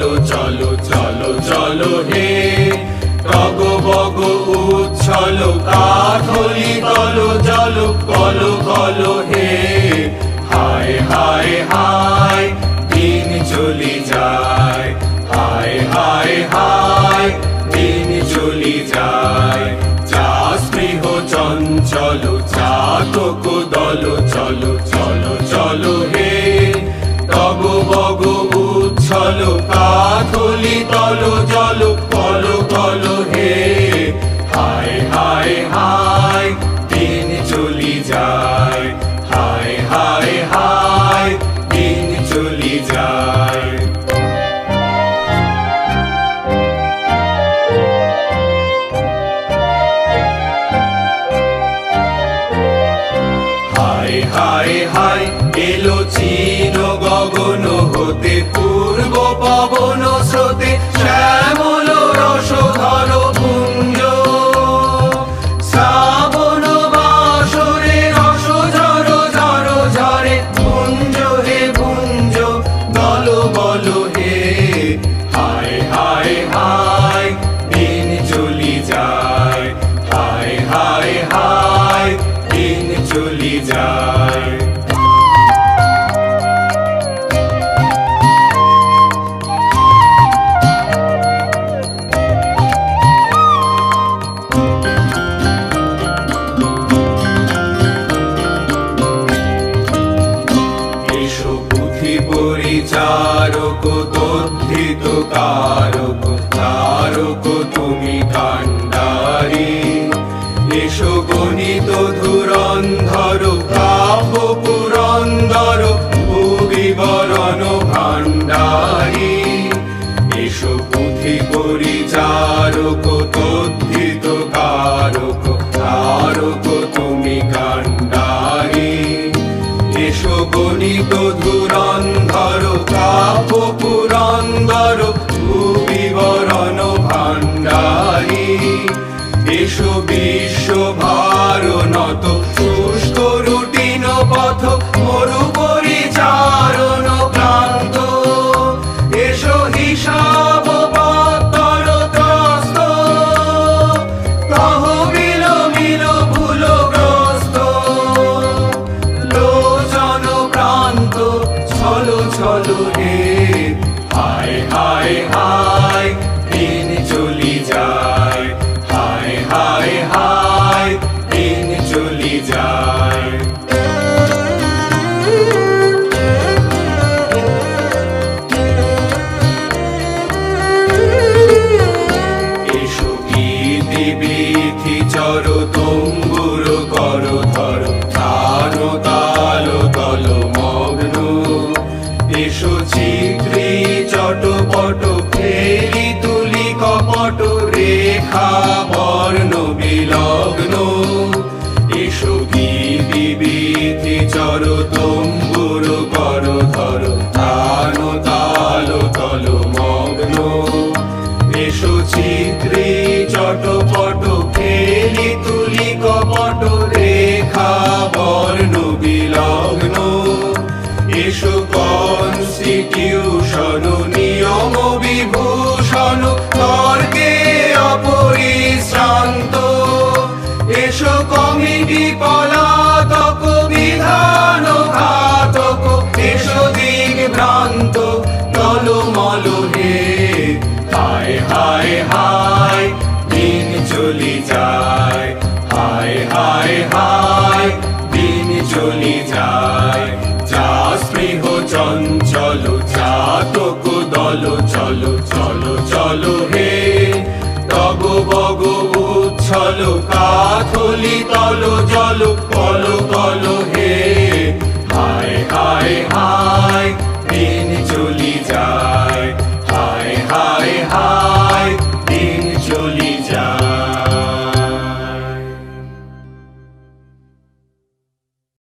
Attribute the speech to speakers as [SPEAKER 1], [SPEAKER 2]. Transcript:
[SPEAKER 1] চলো চলো চলো চলো হে। কগ বগ উচ্ছল কাঠলি কলো জল কলো কলো হে। পাথলি তল, জল, কল কল, হে। হায় হায় হায়, দিন চলি যায়। হায় হায় হায়, দিন চলি যায়। হায় হায় হায়, এলো চির গগন হতে পু নবন স্রোতে তারক তদ্ধিত তারক তারক তুমি কাণ্ডারী। এসো গণিত ধুরন্ধর এসো গণিত ধুরন্ধর পুরন পুরন্দর ভূবিবরণ ভান্ডারী এসো বিশ্ব Come on. চলি যায় যা স্নেহ চঞ্চল চা তোকু দল, চলো চলো চলো হে। তব বগ উচ্ছল কাথলি তল, জল